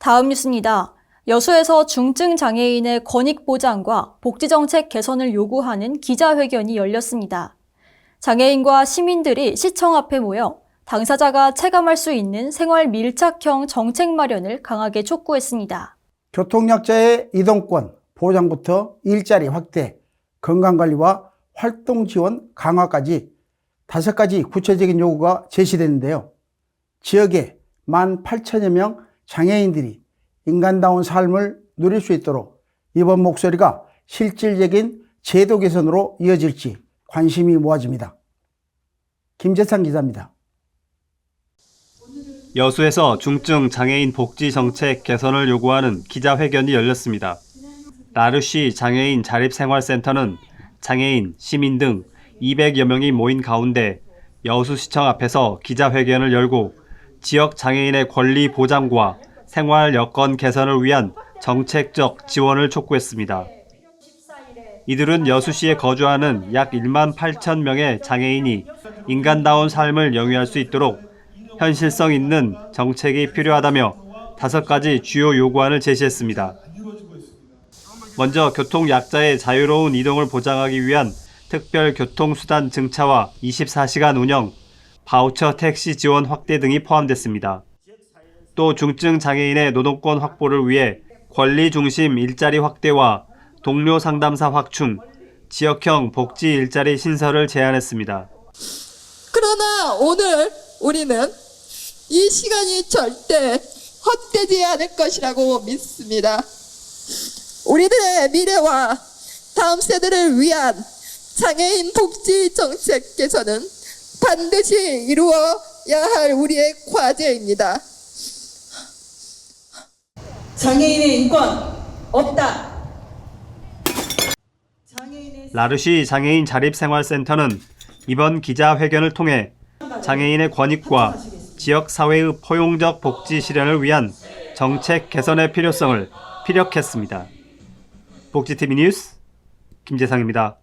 다음 뉴스입니다. 여수에서 중증 장애인의 권익 보장과 복지 정책 개선을 요구하는 기자회견이 열렸습니다. 장애인과 시민들이 시청 앞에 모여 당사자가 체감할 수 있는 생활 밀착형 정책 마련을 강하게 촉구했습니다. 교통약자의 이동권 보장부터 일자리 확대, 건강관리와 활동 지원 강화까지 다섯 가지 구체적인 요구가 제시됐는데요. 지역에 1만 8천여 명 장애인들이 인간다운 삶을 누릴 수 있도록 이번 목소리가 실질적인 제도 개선으로 이어질지 관심이 모아집니다. 김재상 기자입니다. 여수에서 중증 장애인 복지 정책 개선을 요구하는 기자회견이 열렸습니다. 라르시 장애인 자립생활센터는 장애인, 시민 등 200여 명이 모인 가운데 여수시청 앞에서 기자회견을 열고 지역 장애인의 권리 보장과 생활 여건 개선을 위한 정책적 지원을 촉구했습니다. 이들은 여수시에 거주하는 약 1만 8천 명의 장애인이 인간다운 삶을 영위할 수 있도록 현실성 있는 정책이 필요하다며 다섯 가지 주요 요구안을 제시했습니다. 먼저 교통약자의 자유로운 이동을 보장하기 위한 특별 교통수단 증차와 24시간 운영, 바우처 택시 지원 확대 등이 포함됐습니다. 또 중증 장애인의 노동권 확보를 위해 권리 중심 일자리 확대와 동료 상담사 확충, 지역형 복지 일자리 신설을 제안했습니다. 그러나 오늘 우리는 이 시간이 절대 헛되지 않을 것이라고 믿습니다. 우리들의 미래와 다음 세대를 위한 장애인 복지 정책 개선은 반드시 이루어야 할 우리의 과제입니다. 장애인의 인권 없다. 라르시 장애인 자립생활센터는 이번 기자회견을 통해 장애인의 권익과 지역 사회의 포용적 복지 실현을 위한 정책 개선의 필요성을 피력했습니다. 복지TV 뉴스 김재상입니다.